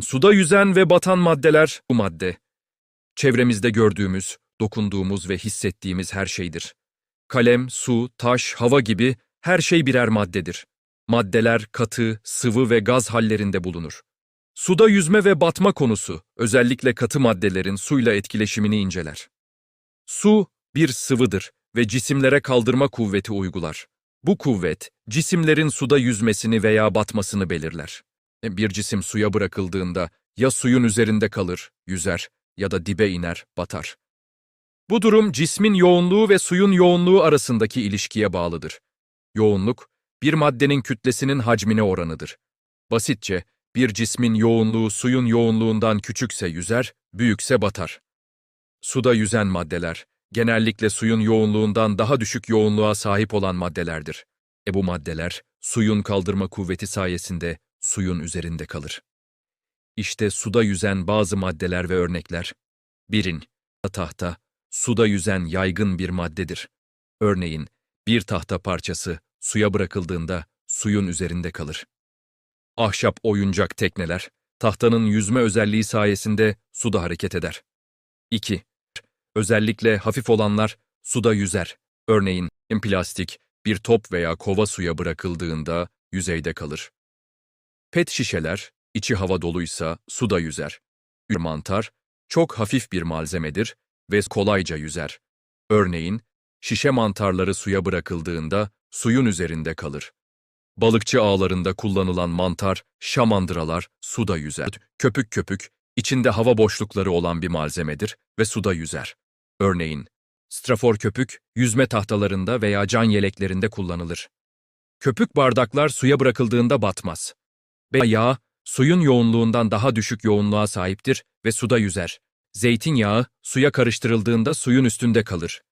Suda yüzen ve batan maddeler bu madde. Çevremizde gördüğümüz, dokunduğumuz ve hissettiğimiz her şeydir. Kalem, su, taş, hava gibi her şey birer maddedir. Maddeler katı, sıvı ve gaz hallerinde bulunur. Suda yüzme ve batma konusu özellikle katı maddelerin suyla etkileşimini inceler. Su bir sıvıdır ve cisimlere kaldırma kuvveti uygular. Bu kuvvet cisimlerin suda yüzmesini veya batmasını belirler. Bir cisim suya bırakıldığında ya suyun üzerinde kalır, yüzer ya da dibe iner, batar. Bu durum cismin yoğunluğu ve suyun yoğunluğu arasındaki ilişkiye bağlıdır. Yoğunluk, bir maddenin kütlesinin hacmine oranıdır. Basitçe, bir cismin yoğunluğu suyun yoğunluğundan küçükse yüzer, büyükse batar. Suda yüzen maddeler, genellikle suyun yoğunluğundan daha düşük yoğunluğa sahip olan maddelerdir. E bu maddeler, suyun kaldırma kuvveti sayesinde suyun üzerinde kalır. İşte suda yüzen bazı maddeler ve örnekler. Birin, tahta, suda yüzen yaygın bir maddedir. Örneğin, bir tahta parçası suya bırakıldığında suyun üzerinde kalır. Ahşap oyuncak tekneler, tahtanın yüzme özelliği sayesinde suda hareket eder. 2. Özellikle hafif olanlar suda yüzer. Örneğin plastik, bir top veya kova suya bırakıldığında yüzeyde kalır. Pet şişeler, içi hava doluysa suda yüzer. Mantar, çok hafif bir malzemedir ve kolayca yüzer. Örneğin, şişe mantarları suya bırakıldığında suyun üzerinde kalır. Balıkçı ağlarında kullanılan mantar, şamandıralar suda yüzer. Köpük köpük, içinde hava boşlukları olan bir malzemedir ve suda yüzer. Örneğin, strafor köpük, yüzme tahtalarında veya can yeleklerinde kullanılır. Köpük bardaklar suya bırakıldığında batmaz. Yağ, suyun yoğunluğundan daha düşük yoğunluğa sahiptir ve suda yüzer. Zeytinyağı, suya karıştırıldığında suyun üstünde kalır.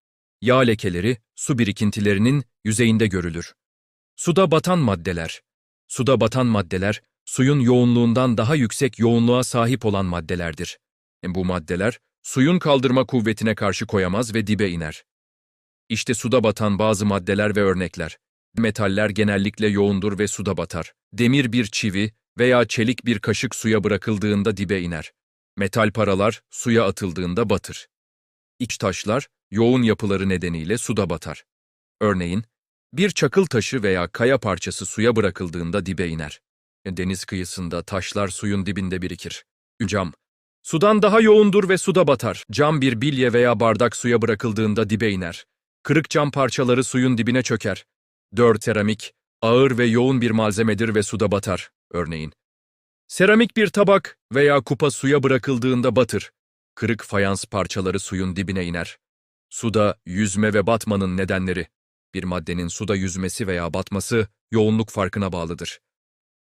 Yağ lekeleri, su birikintilerinin yüzeyinde görülür. Suda batan maddeler. Suda batan maddeler, suyun yoğunluğundan daha yüksek yoğunluğa sahip olan maddelerdir. E, Bu maddeler, suyun kaldırma kuvvetine karşı koyamaz ve dibe iner. İşte suda batan bazı maddeler ve örnekler. Metaller genellikle yoğundur ve suda batar. Demir bir çivi veya çelik bir kaşık suya bırakıldığında dibe iner. Metal paralar suya atıldığında batır. İç taşlar, yoğun yapıları nedeniyle suda batar. Örneğin, bir çakıl taşı veya kaya parçası suya bırakıldığında dibe iner. Deniz kıyısında taşlar suyun dibinde birikir. Cam, sudan daha yoğundur ve suda batar. Cam bir bilye veya bardak suya bırakıldığında dibe iner. Kırık cam parçaları suyun dibine çöker. 4. Seramik, ağır ve yoğun bir malzemedir ve suda batar, örneğin. Seramik bir tabak veya kupa suya bırakıldığında batır. Kırık fayans parçaları suyun dibine iner. Suda yüzme ve batmanın nedenleri. Bir maddenin suda yüzmesi veya batması yoğunluk farkına bağlıdır.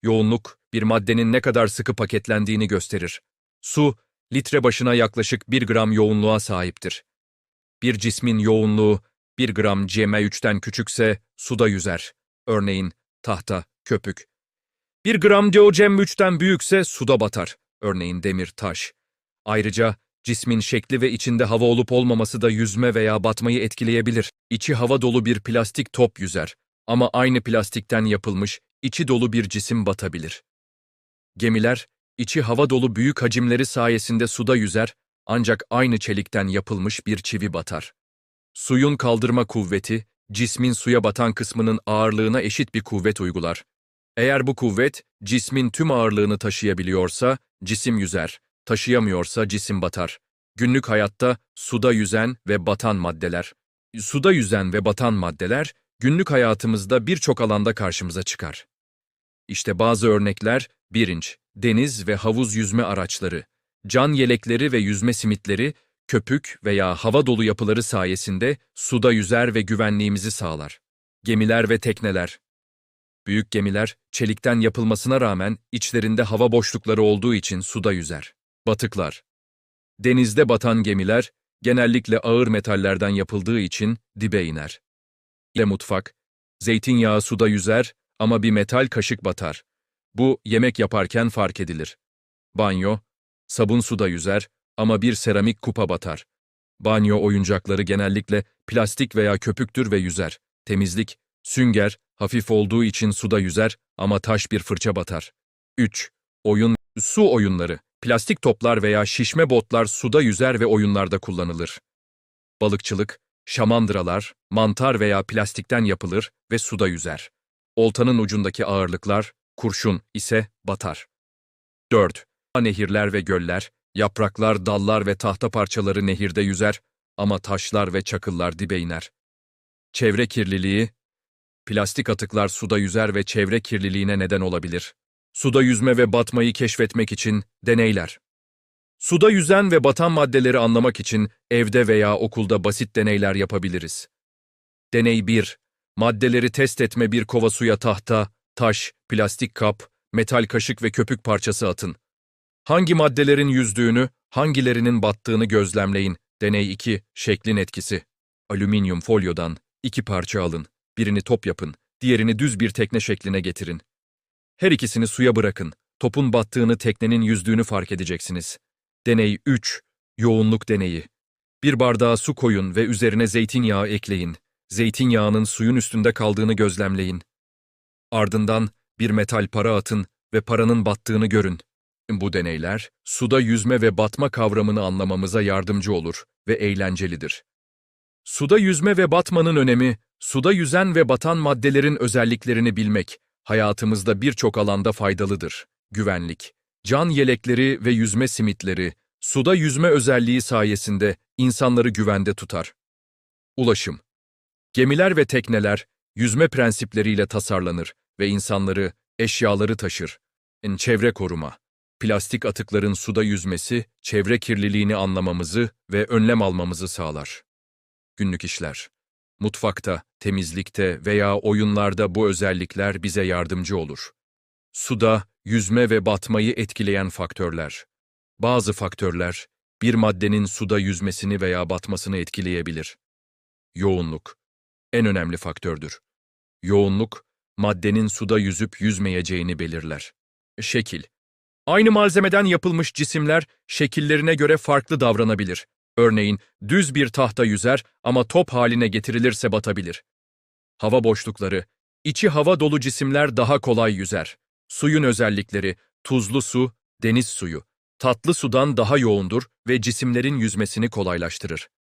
Yoğunluk, bir maddenin ne kadar sıkı paketlendiğini gösterir. Su, litre başına yaklaşık 1 gram yoğunluğa sahiptir. Bir cismin yoğunluğu 1 gram CM3'ten küçükse suda yüzer. Örneğin tahta, köpük. 1 gram CM3'ten büyükse suda batar. Örneğin demir, taş. Ayrıca cismin şekli ve içinde hava olup olmaması da yüzme veya batmayı etkileyebilir. İçi hava dolu bir plastik top yüzer ama aynı plastikten yapılmış, içi dolu bir cisim batabilir. Gemiler, içi hava dolu büyük hacimleri sayesinde suda yüzer ancak aynı çelikten yapılmış bir çivi batar. Suyun kaldırma kuvveti, cismin suya batan kısmının ağırlığına eşit bir kuvvet uygular. Eğer bu kuvvet, cismin tüm ağırlığını taşıyabiliyorsa, cisim yüzer, taşıyamıyorsa cisim batar. Günlük hayatta suda yüzen ve batan maddeler. Suda yüzen ve batan maddeler, günlük hayatımızda birçok alanda karşımıza çıkar. İşte bazı örnekler, birinci, deniz ve havuz yüzme araçları, can yelekleri ve yüzme simitleri, köpük veya hava dolu yapıları sayesinde suda yüzer ve güvenliğimizi sağlar. Gemiler ve tekneler. Büyük gemiler, çelikten yapılmasına rağmen içlerinde hava boşlukları olduğu için suda yüzer. Batıklar. Denizde batan gemiler, genellikle ağır metallerden yapıldığı için dibe iner. İle mutfak, zeytinyağı suda yüzer ama bir metal kaşık batar. Bu yemek yaparken fark edilir. Banyo, sabun suda yüzer ama bir seramik kupa batar. Banyo oyuncakları genellikle plastik veya köpüktür ve yüzer. Temizlik, sünger, hafif olduğu için suda yüzer ama taş bir fırça batar. 3. Oyun Su oyunları, plastik toplar veya şişme botlar suda yüzer ve oyunlarda kullanılır. Balıkçılık, şamandıralar, mantar veya plastikten yapılır ve suda yüzer. Oltanın ucundaki ağırlıklar, kurşun ise batar. 4. Nehirler ve göller, yapraklar, dallar ve tahta parçaları nehirde yüzer ama taşlar ve çakıllar dibe iner. Çevre kirliliği, plastik atıklar suda yüzer ve çevre kirliliğine neden olabilir. Suda yüzme ve batmayı keşfetmek için deneyler. Suda yüzen ve batan maddeleri anlamak için evde veya okulda basit deneyler yapabiliriz. Deney 1. Maddeleri test etme bir kova suya tahta, taş, plastik kap, metal kaşık ve köpük parçası atın. Hangi maddelerin yüzdüğünü, hangilerinin battığını gözlemleyin. Deney 2. Şeklin etkisi. Alüminyum folyodan iki parça alın. Birini top yapın, diğerini düz bir tekne şekline getirin. Her ikisini suya bırakın. Topun battığını, teknenin yüzdüğünü fark edeceksiniz. Deney 3. Yoğunluk deneyi. Bir bardağa su koyun ve üzerine zeytinyağı ekleyin. Zeytinyağının suyun üstünde kaldığını gözlemleyin. Ardından bir metal para atın ve paranın battığını görün. Bu deneyler, suda yüzme ve batma kavramını anlamamıza yardımcı olur ve eğlencelidir. Suda yüzme ve batmanın önemi, suda yüzen ve batan maddelerin özelliklerini bilmek, hayatımızda birçok alanda faydalıdır. Güvenlik, can yelekleri ve yüzme simitleri, suda yüzme özelliği sayesinde insanları güvende tutar. Ulaşım Gemiler ve tekneler, yüzme prensipleriyle tasarlanır ve insanları, eşyaları taşır. Çevre koruma Plastik atıkların suda yüzmesi, çevre kirliliğini anlamamızı ve önlem almamızı sağlar. Günlük işler Mutfakta, temizlikte veya oyunlarda bu özellikler bize yardımcı olur. Suda, yüzme ve batmayı etkileyen faktörler. Bazı faktörler, bir maddenin suda yüzmesini veya batmasını etkileyebilir. Yoğunluk, en önemli faktördür. Yoğunluk, maddenin suda yüzüp yüzmeyeceğini belirler. Şekil, aynı malzemeden yapılmış cisimler şekillerine göre farklı davranabilir. Örneğin düz bir tahta yüzer ama top haline getirilirse batabilir. Hava boşlukları, içi hava dolu cisimler daha kolay yüzer. Suyun özellikleri, tuzlu su, deniz suyu, tatlı sudan daha yoğundur ve cisimlerin yüzmesini kolaylaştırır.